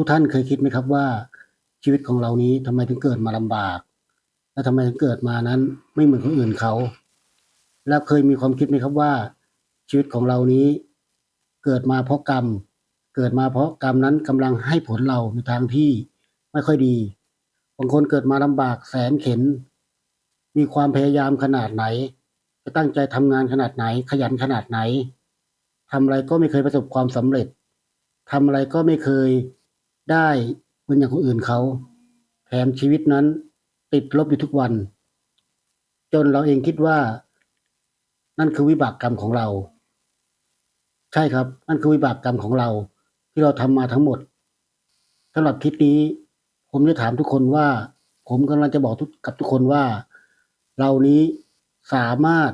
ทุกท่านเคยคิดไหมครับว่า ชีวิตของเรานี้ทำไมถึงเกิดมาลำบาก และทำไมถึงเกิดมานั้นไม่เหมือนคนอื่นเขา แล้วเคยมีความคิดไหมครับว่า ชีวิตของเรานี้ เกิดมาเพราะกรรม เกิดมาเพราะกรรมนั้นกำลังให้ผลเราในทางที่ไม่ค่อยดีบางคนเกิดมาลำบากแสนเข็น มีความพยายามขนาดไหน จะตั้งใจทำงานขนาดไหน ขยันขนาดไหนทำอะไรก็ไม่เคยประสบความสำเร็จทำอะไรก็ไม่เคย ได้เหมือนอย่างคนอื่นเขา แถมชีวิตนั้นติดลบอยู่ทุกวัน จนเราเองคิดว่า นั่นคือวิบากกรรมของเรา ใช่ครับ นั่นคือวิบากกรรมของเรา ที่เราทำมาทั้งหมดสำหรับคลิปนี้ ผมจะถามทุกคนว่า ผมกำลังจะบอกทุกกับทุกคนว่า เรานี้สามารถ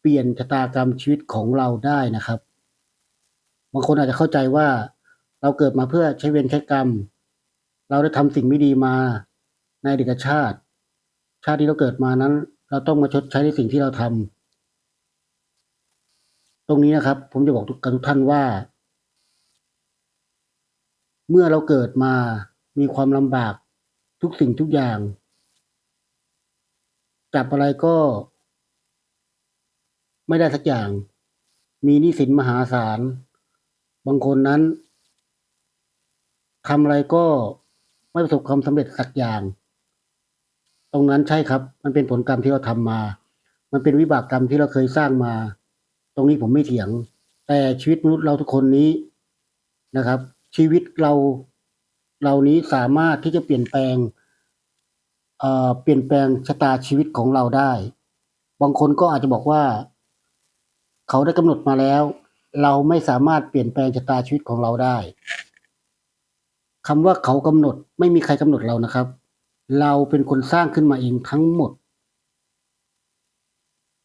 เปลี่ยนชะตากรรมชีวิตของเราได้นะครับ บางคนอาจจะเข้าใจว่า เราเกิดมาเพื่อใช้เวรใช้กรรม เราได้ทำสิ่งไม่ดีมาในอดีตชาติ ชาติที่เราเกิดมานั้น เราต้องมาชดใช้ในสิ่งที่เราทำตรงนี้นะครับ ผมจะบอกทุกกับทุกท่านว่า เมื่อเราเกิดมามีความลำบากทุกสิ่งทุกอย่าง จับอะไรก็ ไม่ได้สักอย่าง มีหนี้สินมหาศาล บางคนนั้น ทำอะไรก็ไม่ประสบความสำเร็จสักอย่าง ตรงนั้นใช่ครับ มันเป็นผลกรรมที่เราทำมา มันเป็นวิบากกรรมที่เราเคยสร้างมา ตรงนี้ผมไม่เถียง แต่ชีวิตมนุษย์เราทุกคนนี้นะครับ ชีวิตเราเรานี้สามารถที่จะเปลี่ยนแปลงเอ่อเปลี่ยนแปลงชะตาชีวิตของเราได้ บางคนก็อาจจะบอกว่า เขาได้กำหนดมาแล้ว เราไม่สามารถเปลี่ยนแปลงชะตาชีวิตของเราได้ คำว่าเขากำหนดไม่มีใครกำหนดเรานะครับ เราเป็นคนสร้างขึ้นมาเองทั้งหมด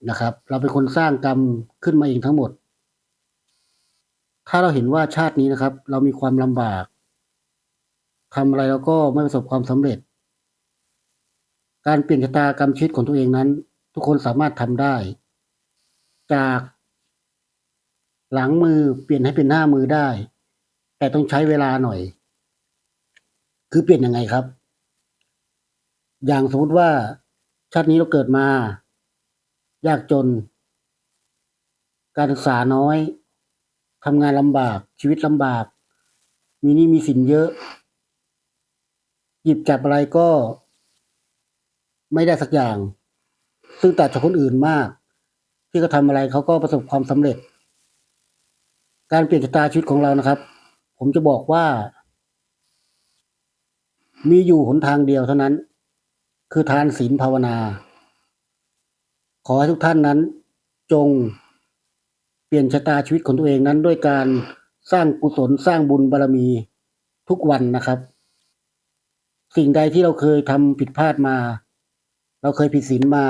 นะครับ เราเป็นคนสร้างกรรมขึ้นมาเองทั้งหมด ถ้าเราเห็นว่าชาตินี้นะครับ เรามีความลำบากทำอะไรเราก็ไม่ประสบความสำเร็จ การเปลี่ยนชะตากรรมชีวิตของตัวเองนั้น ทุกคนสามารถทำได้ จากหลังมือเปลี่ยนให้เป็นหน้ามือได้ แต่ต้องใช้เวลาหน่อย คือเปลี่ยนยังไงครับ อย่างสมมติว่าชาตินี้เราเกิดมา ยากจน การศึกษาน้อยทำงานลำบากชีวิตลำบาก มีนี้มีสินเยอะ หยิบจับอะไรก็ ไม่ได้สักอย่าง ซึ่งต่างจากคนอื่นมาก ที่เขาทำอะไรเขาก็ประสบความสำเร็จ การเปลี่ยนชะตาชีวิตของเรานะครับ ผมจะบอกว่า มีอยู่หนทางเดียวเท่านั้น คือทานศีลภาวนา ขอให้ทุกท่านนั้น จง เปลี่ยนชะตาชีวิตของตัวเองนั้น ด้วยการสร้างกุศลสร้างบุญบารมีทุกวันนะครับ สิ่งใดที่เราเคยทำผิดพลาดมา เราเคยผิดศีลมา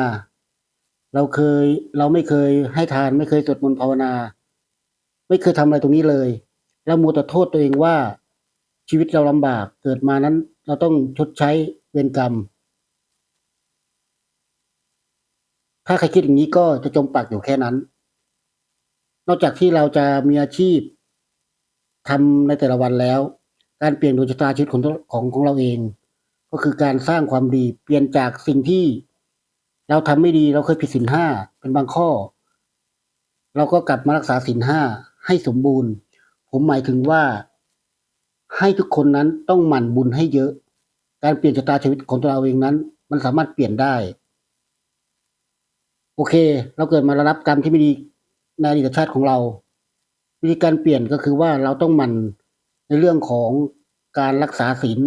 เราเคยเราไม่เคยให้ทานไม่เคยสวดมนต์ภาวนา ไม่เคยทำอะไรตรงนี้เลยแล้วมัวแต่โทษตัวเองว่า ชีวิตเราลำบากเกิดมานั้น เราต้องชดใช้เวรกรรม ถ้าใครคิดอย่างนี้ก็จะจมปักอยู่แค่นั้น นอกจากที่เราจะมีอาชีพทำในแต่ละวันแล้ว การเปลี่ยนดวงชะตาชีวิตของของของเราเอง ก็คือการสร้างความดีเปลี่ยนจากสิ่งที่ เราทำไม่ดีเราเคยผิดศีลห้าเป็นบางข้อ เราก็กลับมารักษาศีลห้าให้สมบูรณ์ ผมหมายถึงว่า ให้ทุกคนนั้นต้องหมั่นบุญให้เยอะ การเปลี่ยนชะตาชีวิตของตัวเราเองนั้น มันสามารถเปลี่ยนได้ โอเค เราเกิดมารับกรรมที่ไม่ดีในอดีตชาติของเราวิธีการเปลี่ยนก็คือว่าเราต้องหมั่นในเรื่องของการรักษาศีล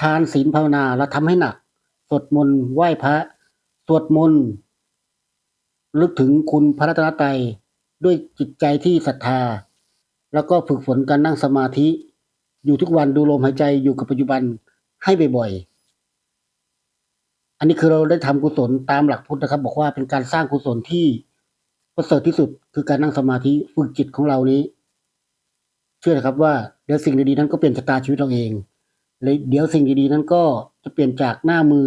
ทานศีลภาวนาแล้วทำให้หนักสวดมนต์ไหว้พระสวดมนต์ลึกถึงคุณพระรัตนตรัยด้วยจิตใจที่ศรัทธา แล้วก็ฝึกฝนการนั่งสมาธิ อยู่ทุกวันดูลมหายใจอยู่กับปัจจุบันให้บ่อยๆ อันนี้คือเราได้ทำกุศลตามหลักพุทธนะครับ บอกว่าเป็นการสร้างกุศลที่ประเสริฐที่สุดคือการนั่งสมาธิฝึกจิตของเรานี้ เชื่อนะครับว่าเดี๋ยวสิ่งดีๆนั้นก็เปลี่ยนชะตาชีวิตเราเองเลยเดี๋ยวสิ่งดีๆนั้นก็จะเปลี่ยนจากหน้ามือ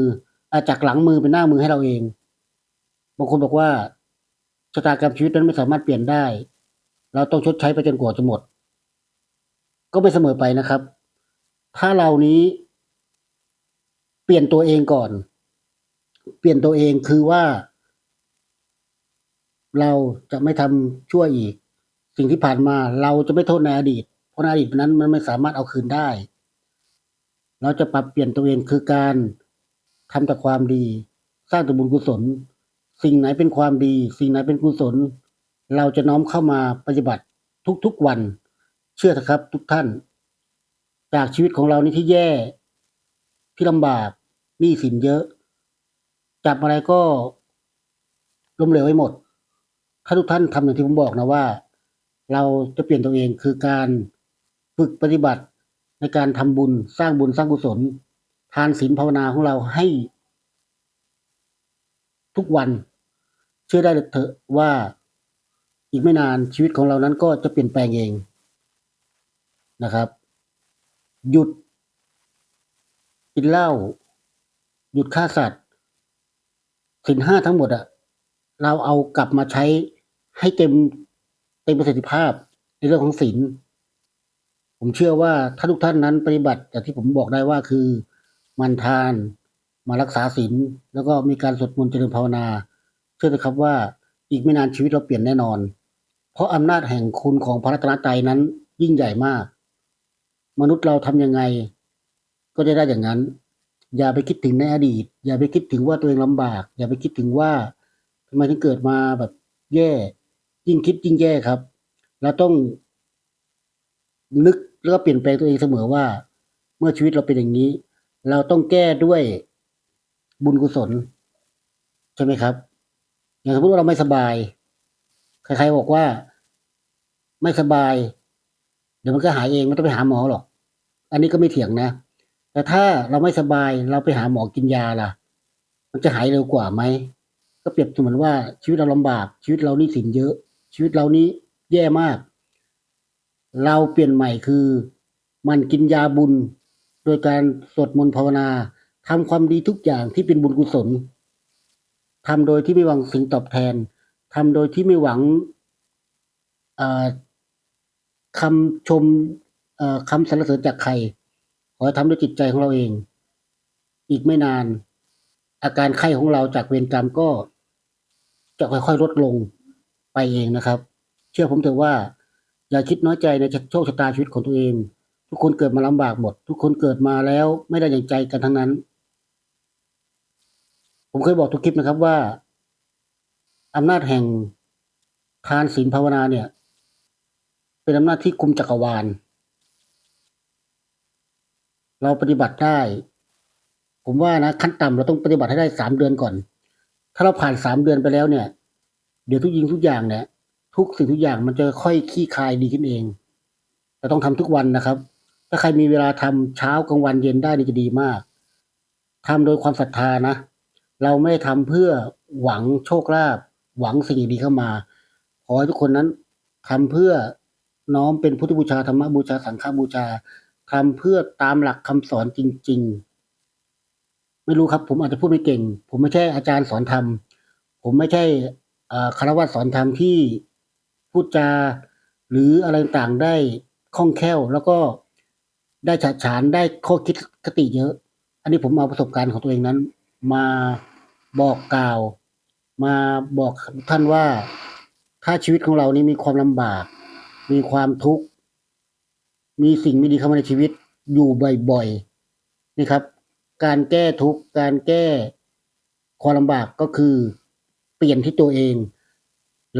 อาจากหลังมือเป็นหน้ามือให้เราเอง บางคนบอกว่าชะตากรรมชีวิตนั้นไม่สามารถเปลี่ยนได้ เราต้องชดใช้ไปจนกว่าจะหมด ก็ไม่เสมอไปนะครับ ถ้าเรานี้ เปลี่ยนตัวเองก่อน เปลี่ยนตัวเองคือว่า เราจะไม่ทำชั่วอีก สิ่งที่ผ่านมาเราจะไม่โทษในอดีต เพราะในอดีตนั้นมันไม่สามารถเอาคืนได้ เราจะปรับเปลี่ยนตัวเองคือการทำแต่ความดี สร้างแต่บุญกุศล สิ่งไหนเป็นความดี สิ่งไหนเป็นกุศล เราจะน้อมเข้ามาปฏิบัติทุกๆวัน เชื่อเถอะครับ ทุกท่าน จากชีวิตของเรานี่ที่แย่ ที่ลำบากหนี้สินเยอะ จับอะไรก็ล้มเหลวไปหมด ถ้าทุกท่านทำอย่างที่ผมบอกนะว่า เราจะเปลี่ยนตัวเองคือการฝึกปฏิบัติในการทำบุญสร้างบุญสร้างกุศล ทานศีลภาวนาของเราให้ ทุกวัน เชื่อได้เถอะว่าอีกไม่นานชีวิตของเรานั้นก็จะเปลี่ยนแปลงเอง นะครับ หยุดกินเหล้าหยุดฆ่าสัตว์สินห้าทั้งหมดอะเราเอากลับมาใช้ให้เต็มเต็มประสิทธิภาพในเรื่องของศีลผมเชื่อว่าถ้าทุกท่านนั้นปฏิบัติอย่างที่ผมบอกได้ว่าคือมันทานมารักษาศีลแล้วก็มีการสวดมนต์เจริญภาวนา เชื่อเถอะครับว่าอีกไม่นานชีวิตเราเปลี่ยนแน่นอน เพราะอำนาจแห่งคุณของพระรัตนตรัยนั้นยิ่งใหญ่มาก มนุษย์เราทำยังไง ก็จะได้อย่างนั้น อย่าไปคิดถึงในอดีต อย่าไปคิดถึงว่าตัวเองลำบาก อย่าไปคิดถึงว่าทำไมถึงเกิดมาแบบแย่ ยิ่งคิดยิ่งแย่ครับ เราต้องนึกแล้วก็เปลี่ยนแปลงตัวเองเสมอว่า เมื่อชีวิตเราเป็นอย่างนี้ เราต้องแก้ด้วยบุญกุศลใช่ไหมครับ อย่างสมมติว่าเราไม่สบาย ใครๆบอกว่า ไม่สบาย ดี๋ยวมันก็หายเองไม่ต้องไปหาหมอหรอก อันนี้ก็ไม่เถียงนะ แต่ถ้าเราไม่สบายเราไปหาหมอกินยาล่ะ มันจะหายเร็วกว่าไหม ก็เปรียบเสมือนว่าชีวิตเราลำบาก ชีวิตเรานี้สินเยอะ ชีวิตเรานี้แย่มาก เราเปลี่ยนใหม่คือ มันกินยาบุญ โดยการสวดมนต์ภาวนาทำความดีทุกอย่างที่เป็นบุญกุศลทำโดยที่ไม่หวังสิ่งตอบแทนทำโดยที่ไม่หวังอ่อ คำชมคำสรรเสริญจากใคร ขอให้ทำด้วยจิตใจของเราเอง อีกไม่นาน อาการไข้ของเราจากเวรกรรมก็ จะค่อยๆลดลงไปเองนะครับ เชื่อผมเถอะว่า อย่าคิดน้อยใจในโชคชะตาชีวิตของตัวเอง ทุกคนเกิดมาลำบากหมด ทุกคนเกิดมาแล้วไม่ได้อย่างใจกันทั้งนั้น ผมเคยบอกทุกคลิปนะครับว่าอำนาจแห่งทานศีลภาวนาเนี่ย เป็นอำนาจที่คุมจักรวาล เราปฏิบัติได้ ผมว่านะขั้นต่ำเราต้องปฏิบัติให้ได้สามเดือนก่อน ถ้าเราผ่านสามเดือนไปแล้วเนี่ย เดี๋ยวทุกยิงทุกอย่างเนี่ย ทุกสิ่งทุกอย่างมันจะค่อยขี้คายดีขึ้นเองเราต้องทำทุกวันนะครับ ถ้าใครมีเวลาทำเช้ากลางวันเย็นได้นี่จะดีมากทำโดยความศรัทธานะ เราไม่ได้ทำเพื่อหวังโชคลาภหวังสิ่งดีเข้ามา ขอให้ทุกคนนั้นทำเพื่อ น้อมเป็นพุทธบูชาธรรมบูชาสังฆบูชาทำเพื่อตามหลักคำสอนจริง ๆ ไม่รู้ครับ ผมอาจจะพูดไม่เก่ง ผมไม่ใช่อาจารย์สอนธรรม ผมไม่ใช่คารวะสอนธรรมที่พูดจาหรืออะไรต่างได้คล่องแคล่ว แล้วก็ได้ฉาฉานได้ข้อคิดคติเยอะ อันนี้ผมเอาประสบการณ์ของตัวเองนั้น มาบอกกล่าว มาบอกท่านว่าถ้าชีวิตของเรานี้มีความลำบาก มีความทุกข์ มีสิ่งไม่ดีเข้ามาในชีวิตอยู่บ่อยๆนี่ครับ การแก้ทุกข์ การแก้ความลำบากก็คือ เปลี่ยนที่ตัวเอง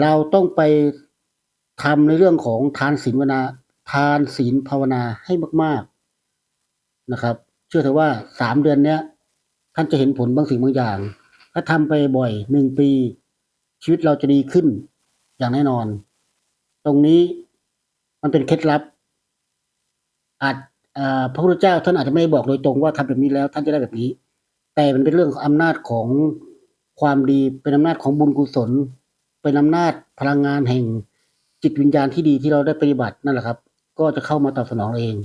เราต้องไปทำในเรื่องของทานศีลภาวนา ทานศีลภาวนาให้มาก ๆนะครับ เชื่อเถอะว่าสามเดือนเนี้ยท่านจะเห็นผลบางสิ่งบางอย่าง ถ้าทำไปบ่อยหนึ่งปี ชีวิตเราจะดีขึ้นอย่างแน่นอน ตรงนี้ มันเป็นเคล็ดลับ อาจพระพุทธเจ้าท่านอาจจะไม่บอกโดยตรงว่าทำแบบนี้แล้ว ท่านจะได้แบบนี้ แต่มันเป็นเรื่องของอำนาจของความดีเป็นอำนาจของบุญกุศล เป็นอำนาจพลังงานแห่งจิตวิญญาณที่ดีที่เราได้ปฏิบัตินั่นแหละครับ ก็จะเข้ามาตอบสนองเอง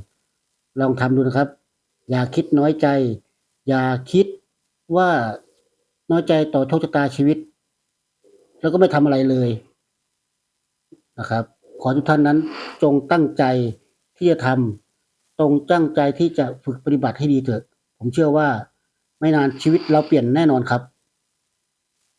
ลองทำดูนะครับ อย่าคิดน้อยใจ อย่าคิดว่าน้อยใจต่อโชคชะตาชีวิต แล้วก็ไม่ทำอะไรเลยนะครับ ขอทุกท่านนั้นจงตั้งใจที่จะทำตรงตั้งใจที่จะฝึกปฏิบัติให้ดีเถอะ ผมเชื่อว่าไม่นานชีวิตเราเปลี่ยนแน่นอนครับ